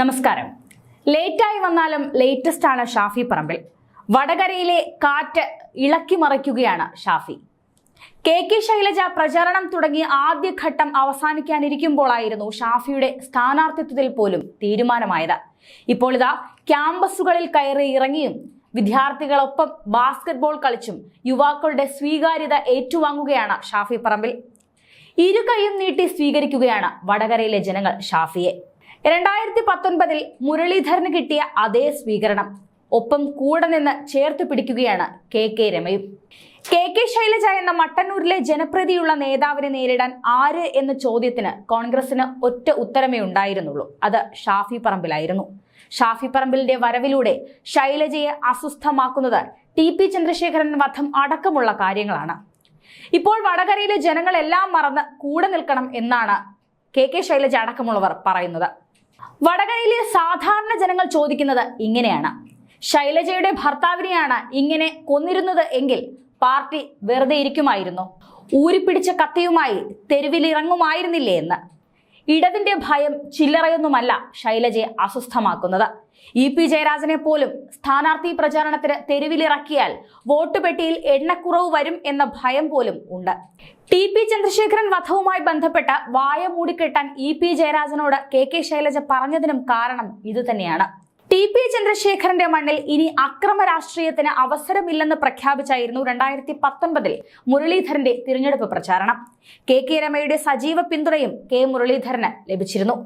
നമസ്കാരം. ലേറ്റായി വന്നാലും ലേറ്റസ്റ്റ് ആണ് ഷാഫി പറമ്പിൽ. വടകരയിലെ കാറ്റ് ഇളക്കി മറിക്കുകയാണ് ഷാഫി. കെ കെ ശൈലജ പ്രചരണം തുടങ്ങി ആദ്യഘട്ടം അവസാനിക്കാനിരിക്കുമ്പോഴായിരുന്നു ഷാഫിയുടെ സ്ഥാനാർത്ഥിത്വത്തിൽ പോലും തീരുമാനമായത്. ഇപ്പോൾ ഇതാ ക്യാമ്പസുകളിൽ കയറി ഇറങ്ങിയും വിദ്യാർത്ഥികളൊപ്പം ബാസ്കറ്റ്ബോൾ കളിച്ചും യുവാക്കളുടെ സ്വീകാര്യത ഏറ്റുവാങ്ങുകയാണ് ഷാഫി പറമ്പിൽ. ഇരുകൈയും നീട്ടി സ്വീകരിക്കുകയാണ് വടകരയിലെ ജനങ്ങൾ ഷാഫിയെ. രണ്ടായിരത്തി പത്തൊൻപതിൽ മുരളീധരന് കിട്ടിയ അതേ സ്വീകരണം. ഒപ്പം കൂടെ നിന്ന് ചേർത്ത് പിടിക്കുകയാണ് കെ കെ രമയും. കെ കെ ശൈലജ എന്ന മട്ടന്നൂരിലെ ജനപ്രീതിയുള്ള നേതാവിനെ നേരിടാൻ ആര് എന്ന ചോദ്യത്തിന് കോൺഗ്രസിന് ഒറ്റ ഉത്തരമേ ഉണ്ടായിരുന്നുള്ളൂ. അത് ഷാഫി പറമ്പിലായിരുന്നു. ഷാഫി പറമ്പിലിന്റെ വരവിലൂടെ ശൈലജയെ അസ്വസ്ഥമാക്കുന്നത് ടി പി ചന്ദ്രശേഖരൻ വധം അടക്കമുള്ള കാര്യങ്ങളാണ്. ഇപ്പോൾ വടകരയിലെ ജനങ്ങളെല്ലാം മറന്ന് കൂടെ നിൽക്കണം എന്നാണ് കെ കെ ശൈലജ അടക്കമുള്ളവർ പറയുന്നത്. വടകരയിലെ സാധാരണ ജനങ്ങൾ ചോദിക്കുന്നത് ഇങ്ങനെയാണ്. ശൈലജയുടെ ഭർത്താവിനെയാണ് ഇങ്ങനെ കൊന്നിരുന്നത് എങ്കിൽ പാർട്ടി വെറുതെ ഇരിക്കുമായിരുന്നു. ഊരിപ്പിടിച്ച കത്തിയുമായി തെരുവിലിറങ്ങുമായിരുന്നില്ലേ എന്ന്. ഇടതിന്റെ ഭയം ചില്ലറയൊന്നുമല്ല ശൈലജയെ അസ്വസ്ഥമാക്കുന്നത്. ഇ പി ജയരാജനെ പോലും സ്ഥാനാർത്ഥി പ്രചാരണത്തിന് തെരുവിലിറക്കിയാൽ വോട്ട് പെട്ടിയിൽ എണ്ണക്കുറവ് വരും എന്ന ഭയം പോലും ഉണ്ട്. ടി പി ചന്ദ്രശേഖരൻ വധവുമായി ബന്ധപ്പെട്ട് വായ മൂടിക്കെട്ടാൻ ഇ പി ജയരാജനോട് കെ കെ ശൈലജ പറഞ്ഞതിനും കാരണം ഇതുതന്നെയാണ്. ടി പി ചന്ദ്രശേഖരന്റെ മണ്ണിൽ ഇനി അക്രമ രാഷ്ട്രീയത്തിന് അവസരമില്ലെന്ന് പ്രഖ്യാപിച്ചായിരുന്നു രണ്ടായിരത്തി പത്തൊൻപതിൽ മുരളീധരന്റെ തിരഞ്ഞെടുപ്പ് പ്രചാരണം. കെ കെ രമയുടെ സജീവ പിന്തുണയും കെ മുരളീധരന് ലഭിച്ചിരുന്നു.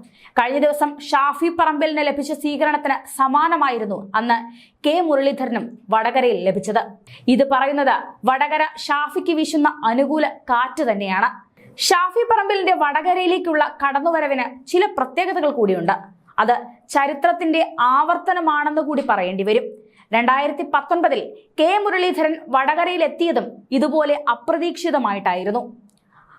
കഴിഞ്ഞ ദിവസം ഷാഫി പറമ്പലിന് ലഭിച്ച സ്വീകരണത്തിന് സമാനമായിരുന്നു അന്ന് കെ മുരളീധരനും വടകരയിൽ ലഭിച്ചത്. ഇത് പറയുന്നത് വടകര ഷാഫിക്ക് വീശുന്ന അനുകൂല കാറ്റ് തന്നെയാണ്. ഷാഫി പറമ്പിലിന്റെ വടകരയിലേക്കുള്ള കടന്നുവരവിന് ചില പ്രത്യേകതകൾ കൂടിയുണ്ട്. അത് ചരിത്രത്തിന്റെ ആവർത്തനമാണെന്ന് കൂടി പറയേണ്ടി വരും. രണ്ടായിരത്തി പത്തൊൻപതിൽ കെ മുരളീധരൻ വടകരയിലെത്തിയതും ഇതുപോലെ അപ്രതീക്ഷിതമായിട്ടായിരുന്നു.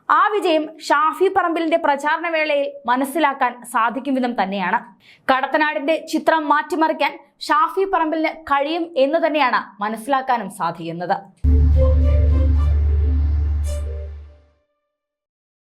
ആ വിജയം ഷാഫി പറമ്പിലിന്റെ പ്രചാരണ വേളയിൽ മനസ്സിലാക്കാൻ സാധിക്കും വിധം തന്നെയാണ്. കടത്തനാടിന്റെ ചിത്രം മാറ്റിമറിക്കാൻ ഷാഫി പറമ്പിലിന് കഴിയും എന്ന് തന്നെയാണ് മനസ്സിലാക്കാനും സാധിക്കുന്നത്.